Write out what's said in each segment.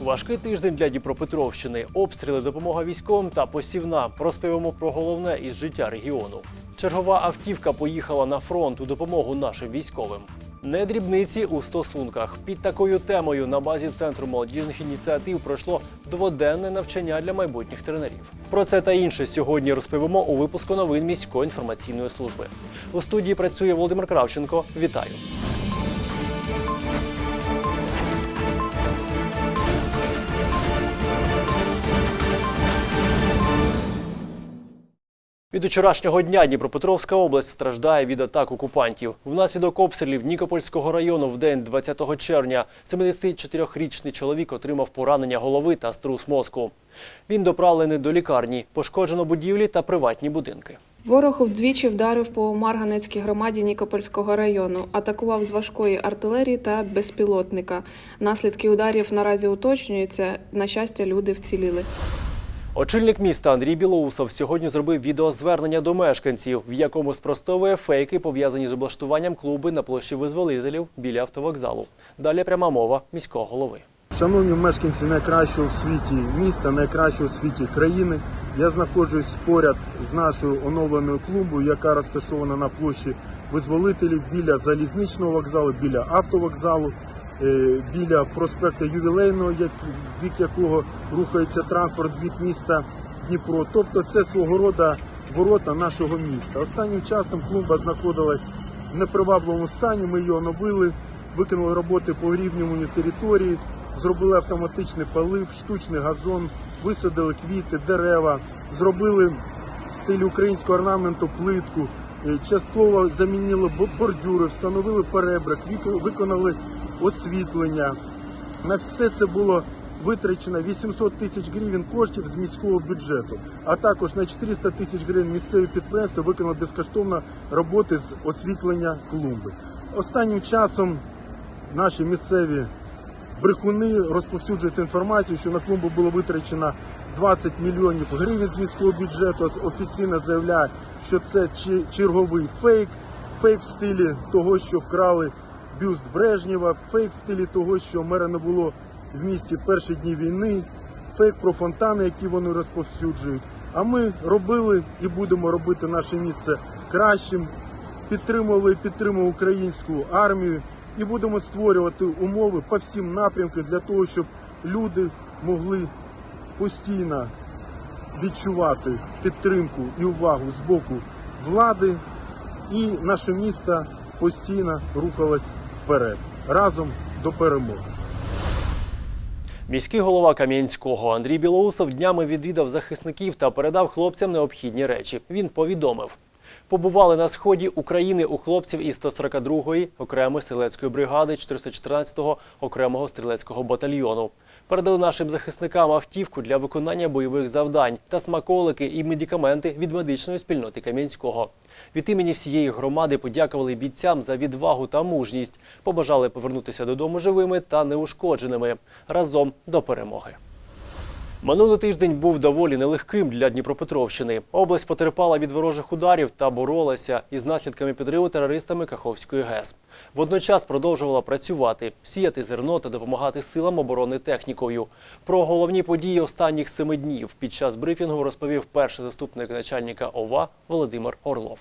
Важкий тиждень для Дніпропетровщини, обстріли, допомога військовим та посівна. Розповімо про головне із життя регіону. Чергова автівка поїхала на фронт у допомогу нашим військовим. Не дрібниці у стосунках. Під такою темою на базі центру молодіжних ініціатив пройшло дводенне навчання для майбутніх тренерів. Про це та інше сьогодні розповімо у випуску новин міської інформаційної служби. У студії працює Володимир Кравченко. Вітаю. Від учорашнього дня Дніпропетровська область страждає від атак окупантів. Внаслідок обстрілів Нікопольського району в день 20 червня 74-річний чоловік отримав поранення голови та струс мозку. Він доправлений до лікарні, пошкоджено будівлі та приватні будинки. Ворог вдвічі вдарив по Марганецькій громаді Нікопольського району, атакував з важкої артилерії та безпілотника. Наслідки ударів наразі уточнюються. На щастя, люди вціліли. Очільник міста Андрій Білоусов сьогодні зробив відеозвернення до мешканців, в якому спростовує фейки, пов'язані з облаштуванням клуби на площі визволителів біля автовокзалу. Далі пряма мова міського голови. Шановні мешканці найкращого в світі міста, найкращого в світі країни. Я знаходжусь поряд з нашою оновленою клубою, яка розташована на площі визволителів біля залізничного вокзалу, біля автовокзалу, біля проспекту Ювілейного, як- бік якого рухається транспорт в бік міста Дніпро. Тобто це свого роду ворота нашого міста. Останнім часом клумба знаходилась в непривабливому стані. Ми її оновили, виконали роботи по вирівнюванню території, зробили автоматичний полив, штучний газон, висадили квіти, дерева, зробили в стилі українського орнаменту плитку, е, частково замінили бо- бордюри, встановили перебрик, виконали освітлення. На все це було витрачено 800 тисяч гривень коштів з міського бюджету, а також на 400 тисяч гривень місцеві підприємства виконали безкоштовно роботи з освітлення клумби. Останнім часом наші місцеві брехуни розповсюджують інформацію, що на клумбу було витрачено 20 мільйонів гривень з міського бюджету. Офіційно заявляють, що це черговий фейк, фейк в стилі того, що вкрали бюст Брежнєва, фейк в стилі того, що мера не було в місті перші дні війни, фейк про фонтани, які вони розповсюджують. А ми робили і будемо робити наше місце кращим, підтримували і підтримували українську армію і будемо створювати умови по всім напрямкам для того, щоб люди могли постійно відчувати підтримку і увагу з боку влади, і наше місто постійно рухалось вперед разом до перемоги. Міський голова Кам'янського Андрій Білоусов днями відвідав захисників та передав хлопцям необхідні речі. Він повідомив. Побували на сході України у хлопців із 142-ї окремої стрілецької бригади 414-го окремого стрілецького батальйону. Передали нашим захисникам автівку для виконання бойових завдань та смаколики і медикаменти від медичної спільноти Кам'янського. Від імені всієї громади подякували бійцям за відвагу та мужність. Побажали повернутися додому живими та неушкодженими разом до перемоги. Минулий тиждень був доволі нелегким для Дніпропетровщини. Область потерпала від ворожих ударів та боролася із наслідками підриву терористами Каховської ГЕС. Водночас продовжувала працювати, сіяти зерно та допомагати силам оборони технікою. Про головні події останніх семи днів під час брифінгу розповів перший заступник начальника ОВА Володимир Орлов.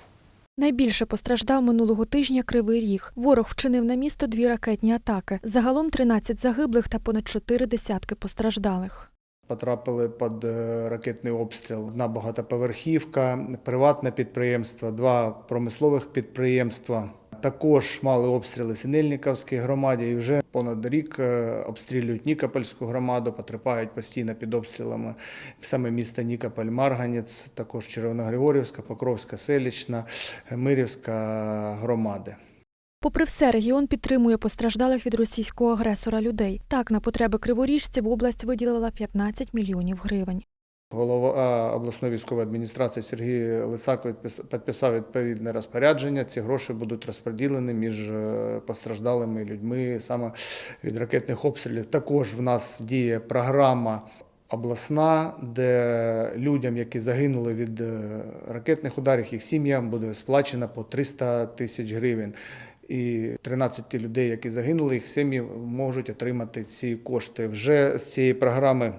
Найбільше постраждав минулого тижня Кривий Ріг. Ворог вчинив на місто дві ракетні атаки. Загалом 13 загиблих та понад чотири десятки постраждалих. Потрапили під е, ракетний обстріл одна багатоповерхівка, приватне підприємство, два промислових підприємства. Також мали обстріли Синельниковській громаді і вже понад рік е, обстрілюють Нікопольську громаду, потерпають постійно під обстрілами саме міста Нікополь, Марганець, також Червоногригорівська, Покровська, Селічна, Мирівська громади. Попри все, регіон підтримує постраждалих від російського агресора людей. Так, на потреби криворіжців область виділила 15 мільйонів гривень. Голова обласної військової адміністрації Сергій Лисак підписав відповідне розпорядження. Ці гроші будуть розподілені між е, постраждалими людьми саме від ракетних обстрілів. Також в нас діє програма. Обласна, де людям, які загинули від е, ракетних ударів, їх сім'ям буде сплачено по 300 тисяч гривень. І 13 людей, які загинули, їх сім'ї можуть отримати ці кошти. Вже з цієї програми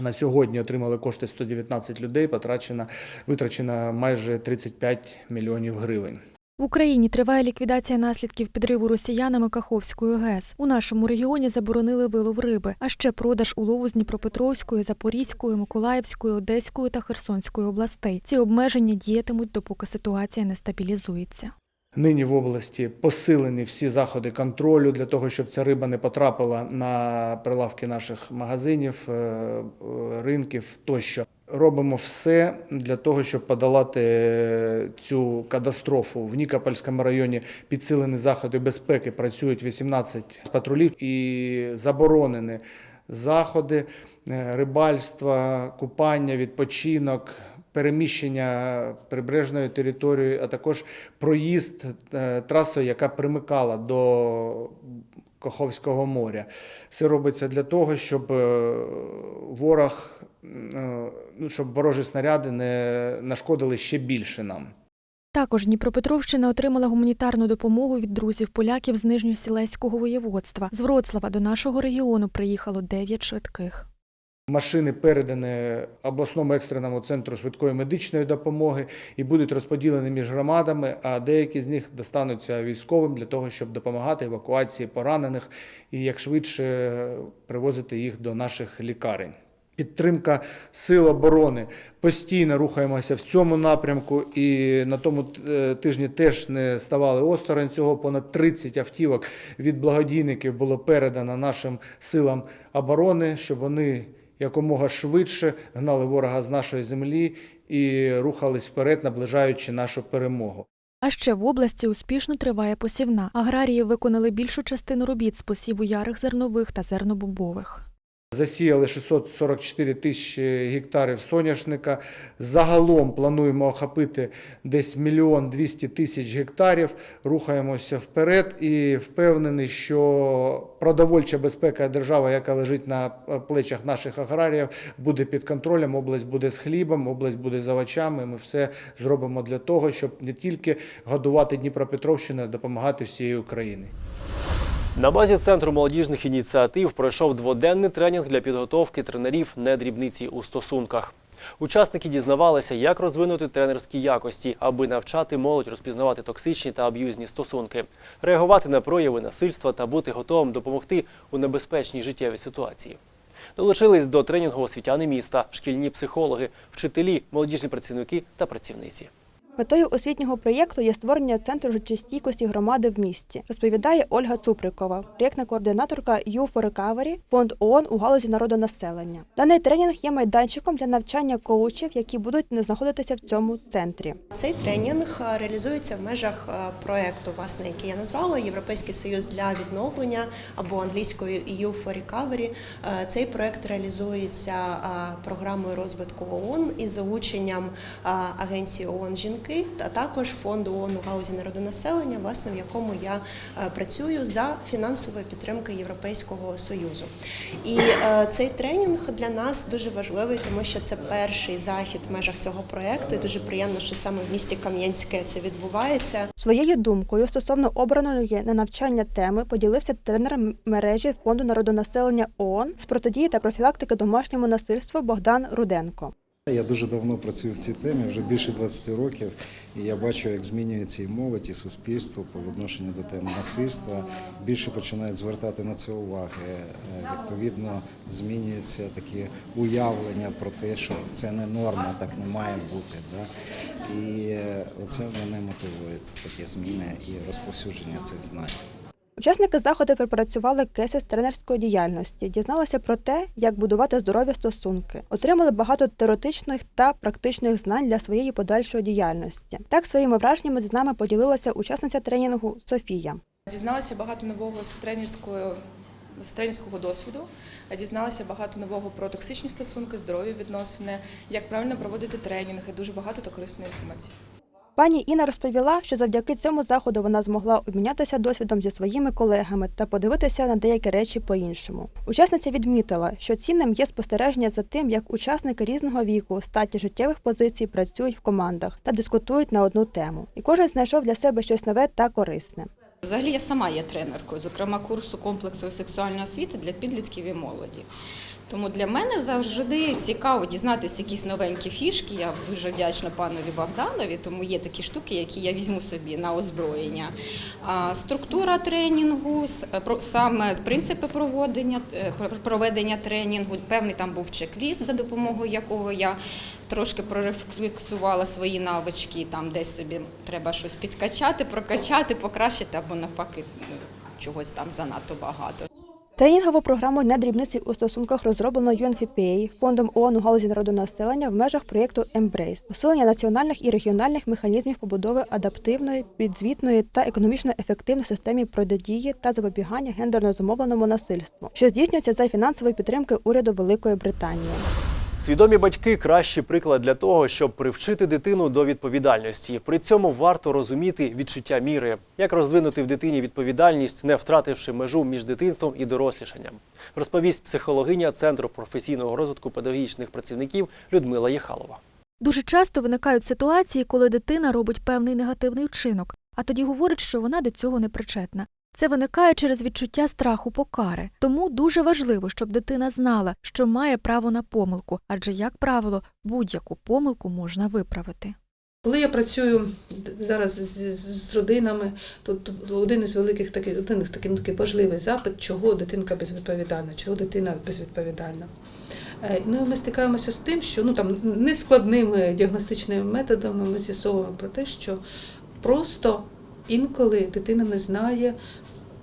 на сьогодні отримали кошти 119 людей, потрачено, витрачено майже 35 мільйонів гривень. В Україні триває ліквідація наслідків підриву росіянами Каховської ГЕС. У нашому регіоні заборонили вилов риби, а ще продаж улову з Дніпропетровської, Запорізької, Миколаївської, Одеської та Херсонської областей. Ці обмеження діятимуть, допоки ситуація не стабілізується. Нині в області посилені всі заходи контролю для того, щоб ця риба не потрапила на прилавки наших магазинів, е, е, ринків тощо. Робимо все для того, щоб подолати е, цю катастрофу. В Нікопольському районі підсилені заходи безпеки. Працюють 18 патрулів і заборонені заходи рибальства, купання, відпочинок, переміщення прибережною територією, а також проїзд е, трасою, яка примикала до Каховського моря. Все робиться для того, щоб е, ворог, е, ну, щоб ворожі снаряди не нашкодили ще більше нам. Також Дніпропетровщина отримала гуманітарну допомогу від друзів поляків з Нижньосілеського воєводства. З Вроцлава до нашого регіону приїхало 9 швидких. Машини передані обласному екстреному центру швидкої медичної допомоги і будуть розподілені між громадами, а деякі з них достануться військовим для того, щоб допомагати евакуації поранених і як швидше привозити їх до наших лікарень. Підтримка сил оборони постійно рухаємося в цьому напрямку, і на тому е, тижні теж не ставали осторонь цього. Понад 30 автівок від благодійників було передано нашим силам оборони, щоб вони якомога швидше гнали ворога з нашої землі і рухались вперед, наближаючи нашу перемогу. А ще в області успішно триває посівна. Аграрії виконали більшу частину робіт з посіву ярих зернових та зернобобових. Засіяли 644 тисячі гектарів соняшника. Загалом плануємо охопити десь мільйон 200 тисяч гектарів. Рухаємося вперед і впевнений, що продовольча безпека держави, яка лежить на плечах наших аграріїв, буде під контролем. Область буде з хлібом, область буде з овочами. Ми все зробимо для того, щоб не тільки годувати Дніпропетровщину, а допомагати всієї Україні. На базі центру молодіжних ініціатив пройшов дводенний тренінг для підготовки тренерів недрібниці у стосунках. Учасники дізнавалися, як розвинути тренерські якості, аби навчати молодь розпізнавати токсичні та аб'юзні стосунки, реагувати на прояви насильства та бути готовим допомогти у небезпечній життєвій ситуації. Долучились до тренінгу освітяни міста, шкільні психологи, вчителі, молодіжні працівники та працівниці. Метою освітнього проєкту є створення центру життєстійкості громади в місті, розповідає Ольга Цуприкова, проєктна координаторка You for Recovery, фонд ООН у галузі народонаселення. Даний тренінг є майданчиком для навчання коучів, які будуть знаходитися в цьому центрі. Цей тренінг е, реалізується в межах е, проекту, власне, який я назвала Європейський союз для відновлення або англійською EU for Recovery. Цей проект реалізується е, програмою розвитку ООН із залученням агенції ООН жінки, а також фонду ООН у галузі народонаселення, власне, в якому я е, працюю за фінансової підтримки Європейського союзу. І е, цей тренінг для нас дуже важливий, тому що це перший захід в межах цього проекту. І дуже приємно, що саме в місті Кам'янське це відбувається. Своєю думкою стосовно обраної на навчання теми поділився тренер мережі фонду народонаселення ООН з протидії та профілактики домашньому насильству Богдан Руденко. Я дуже давно працюю в цій темі, вже більше 20 років, і я бачу, як змінюється і молодь, і суспільство по відношенню до теми насильства. Більше починають звертати на це уваги. Е, Відповідно, змінюються такі уявлення про те, що це не норма, так не має бути. Да? І е, оце мене мотивує це такі зміни і розповсюдження цих знань. Учасники заходу пропрацювали кейси з тренерської діяльності, дізналися про те, як будувати здорові стосунки, отримали багато теоретичних та практичних знань для своєї подальшої діяльності. Так своїми враженнями з нами поділилася учасниця тренінгу Софія. Дізналася багато нового з тренерської з тренерського досвіду. Дізналася багато нового про токсичні стосунки, здорові відносини, як правильно проводити тренінги. Дуже багато та корисної інформації. Пані Інна розповіла, що завдяки цьому заходу вона змогла обмінятися досвідом зі своїми колегами та подивитися на деякі речі по-іншому. Учасниця відмітила, що цінним є спостереження за тим, як учасники різного віку, статі життєвих позицій працюють в командах та дискутують на одну тему. І кожен знайшов для себе щось нове та корисне. Взагалі я сама є тренеркою, зокрема курсу комплексу сексуальної освіти для підлітків і молоді. Тому для мене завжди цікаво дізнатися якісь новенькі фішки. Я дуже вдячна панові Богданові, тому є такі штуки, які я візьму собі на озброєння. Структура тренінгу, саме принципи проводення, е, проведення тренінгу, певний там був чек-ліст, за допомогою якого я трошки прорефлексувала свої навички, там десь собі треба щось підкачати, прокачати, покращити або навпаки чогось там занадто багато. Тренінгову програму «Не дрібниці у стосунках розроблено UNFPA, фондом ООН у галузі народонаселення в межах проєкту Embrace, посилення національних і регіональних механізмів побудови адаптивної, підзвітної та економічно ефективної системи протидії та запобігання гендерно зумовленому насильству, що здійснюється за фінансової підтримки уряду Великої Британії. Свідомі батьки кращий приклад для того, щоб привчити дитину до відповідальності. При цьому варто розуміти відчуття міри, як розвинути в дитині відповідальність, не втративши межу між дитинством і дорослішанням. Розповість психологиня Центру професійного розвитку педагогічних працівників Людмила Єхалова. Дуже часто виникають ситуації, коли дитина робить певний негативний вчинок, а тоді говорить, що вона до цього не причетна. Це виникає через відчуття страху покари. Тому дуже важливо, щоб дитина знала, що має право на помилку, адже, як правило, будь-яку помилку можна виправити. Коли я працюю зараз з, з, з родинами, то, то один із великих таких один із такий, ну, такий важливий запит, чого дитинка безвідповідальна, чого дитина безвідповідальна. Е, Ну, і ми стикаємося з тим, що ну там нескладними діагностичними методами ми з'ясовуємо про те, що просто інколи дитина не знає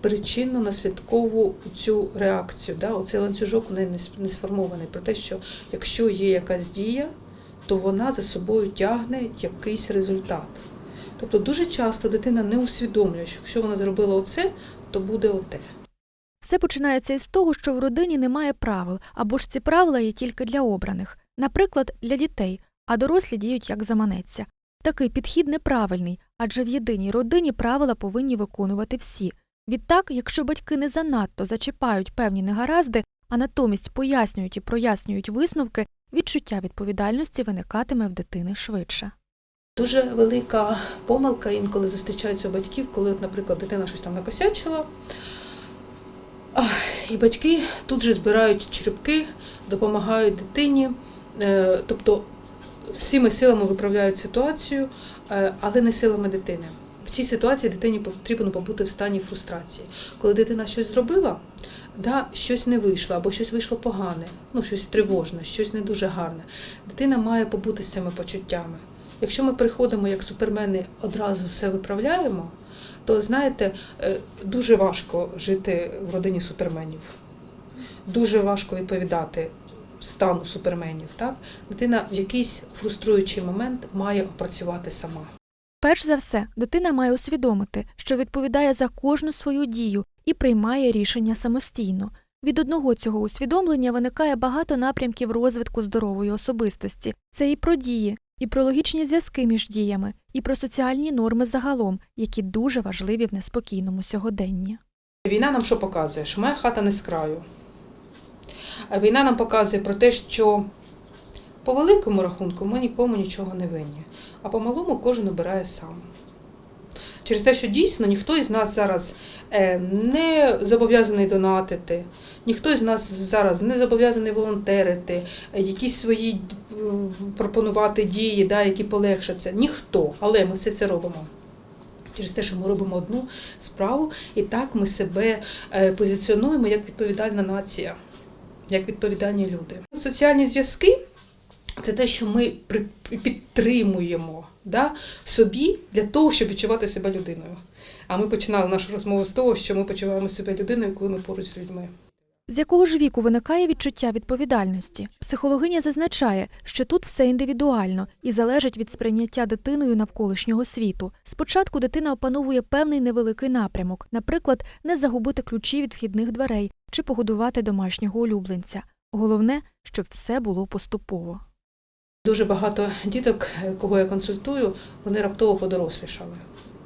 причинно наслідкову цю реакцію. Да? Оцей ланцюжок у не сформований про те, що якщо є якась дія, то вона за собою тягне якийсь результат. Тобто дуже часто дитина не усвідомлює, що якщо вона зробила оце, то буде оте. Все починається із того, що в родині немає правил, або ж ці правила є тільки для обраних, наприклад, для дітей, а дорослі діють як заманеться. Такий підхід неправильний, адже в єдиній родині правила повинні виконувати всі. Відтак, якщо батьки не занадто зачіпають певні негаразди, а натомість пояснюють і прояснюють висновки, відчуття відповідальності виникатиме в дитини швидше. Дуже велика помилка інколи зустрічається у батьків, коли, наприклад, дитина щось там накосячила, і батьки тут же збирають черепки, допомагають дитині, е, тобто всіми силами виправляють ситуацію, е, але не силами дитини. В цій ситуації дитині потрібно побути в стані фрустрації. Коли дитина щось зробила, да, щось не вийшло, або щось вийшло погане, ну щось тривожне, щось не дуже гарне. Дитина має побути з цими почуттями. Якщо ми приходимо як супермени, одразу все виправляємо, то знаєте, е, дуже важко жити в родині суперменів. Дуже важко відповідати стану суперменів. Так? Дитина в якийсь фруструючий момент має опрацювати сама. Перш за все, дитина має усвідомити, що відповідає за кожну свою дію і приймає рішення самостійно. Від одного цього усвідомлення виникає багато напрямків розвитку здорової особистості. Це і про дії, і про логічні зв'язки між діями, і про соціальні норми загалом, які дуже важливі в неспокійному сьогоденні. Війна нам що показує? Що моя хата не з краю. Війна нам показує про те, що по великому рахунку ми нікому нічого не винні, а по малому кожен обирає сам. Через те, що дійсно ніхто із нас зараз е, не зобов'язаний донатити, ніхто із нас зараз не зобов'язаний волонтерити, е, якісь свої пропонувати дії, да, які полегшать це. Ніхто, але ми все це робимо. Через те, що ми робимо одну справу, і так ми себе е, позиціонуємо як відповідальна нація, як відповідальні люди. Соціальні зв'язки це те, що ми підтримуємо да, собі для того, щоб відчувати себе людиною. А ми починали нашу розмову з того, що ми почуваємо себе людиною, коли ми поруч з людьми. З якого ж віку виникає відчуття відповідальності? Психологиня зазначає, що тут все індивідуально і залежить від сприйняття дитиною навколишнього світу. Спочатку дитина опановує певний невеликий напрямок, наприклад, не загубити ключі від вхідних дверей чи погодувати домашнього улюбленця. Головне, щоб все було поступово. Дуже багато діток, е, кого я консультую, вони раптово подорослішали.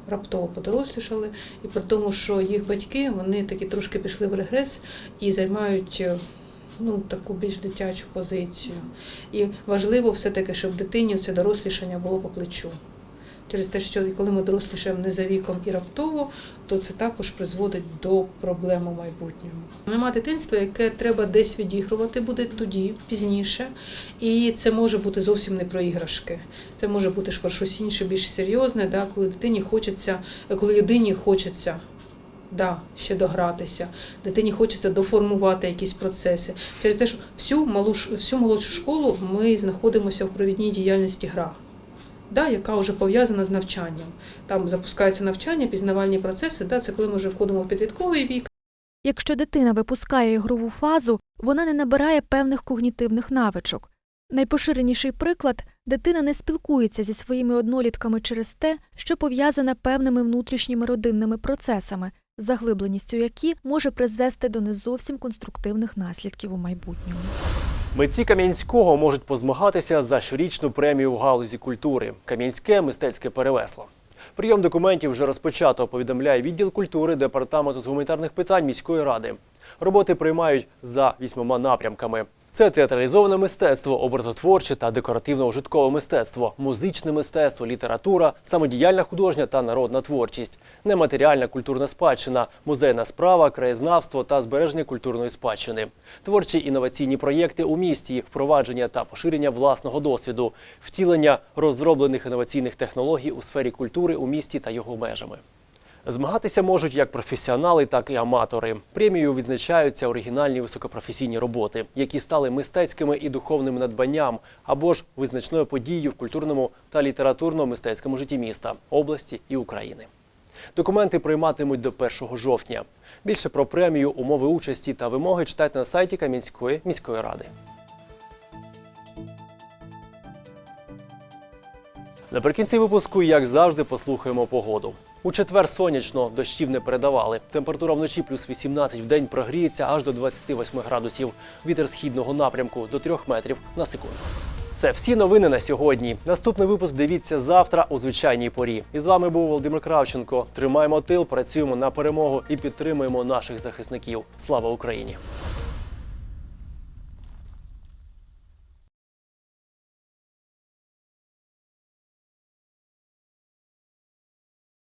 Раптово подорослішали, і при тому, що їх батьки вони такі трошки пішли в регрес і займають е, ну, таку більш дитячу позицію. І важливо все-таки, щоб дитині це дорослішання було по плечу. Через те, що коли ми дорослішаємо не за віком і раптово, то це також призводить до проблем у майбутньому. Нема дитинства, яке треба десь відігрувати буде тоді, пізніше, і це може бути зовсім не про іграшки. Це може бути ж про щось інше, більш серйозне, да, коли дитині хочеться, коли людині хочеться. Да, ще догратися. Дитині хочеться доформувати якісь процеси. Через те, що всю малу всю молодшу школу ми знаходимося в провідній діяльності гра, да, яка вже пов'язана з навчанням. Там запускається навчання, пізнавальні процеси. Да, це коли ми вже входимо в підлітковий вік. Якщо дитина випускає ігрову фазу, вона не набирає певних когнітивних навичок. Найпоширеніший приклад дитина не спілкується зі своїми однолітками через те, що пов'язане певними внутрішніми родинними процесами, заглибленістю які може призвести до не зовсім конструктивних наслідків у майбутньому. Митці Кам'янського можуть позмагатися за щорічну премію в галузі культури Кам'янське мистецьке перевесло. Прийом документів вже розпочато, повідомляє відділ культури департаменту з гуманітарних питань міської ради. Роботи приймають за вісьмома напрямками. Це театралізоване мистецтво, образотворче та декоративно-ужиткове мистецтво, музичне мистецтво, література, самодіяльна художня та народна творчість, нематеріальна культурна спадщина, музейна справа, краєзнавство та збереження культурної спадщини, творчі інноваційні проєкти у місті, впровадження та поширення власного досвіду, втілення розроблених інноваційних технологій у сфері культури у місті та його межами. Змагатися можуть як професіонали, так і аматори. Премією відзначаються оригінальні високопрофесійні роботи, які стали мистецькими і духовним надбанням або ж визначною подією в культурному та літературно-мистецькому житті міста, області і України. Документи прийматимуть до 1 жовтня. Більше про премію, умови участі та вимоги читайте на сайті Кам'янської міської ради. Наприкінці випуску, як завжди, послухаємо погоду. У четвер сонячно, дощів не передавали. Температура вночі плюс 18, в день прогріється аж до 28 градусів. Вітер східного напрямку до 3 метрів на секунду. Це всі новини на сьогодні. Наступний випуск дивіться завтра у звичайній порі. І з вами був Володимир Кравченко. Тримаємо тил, працюємо на перемогу і підтримуємо наших захисників. Слава Україні!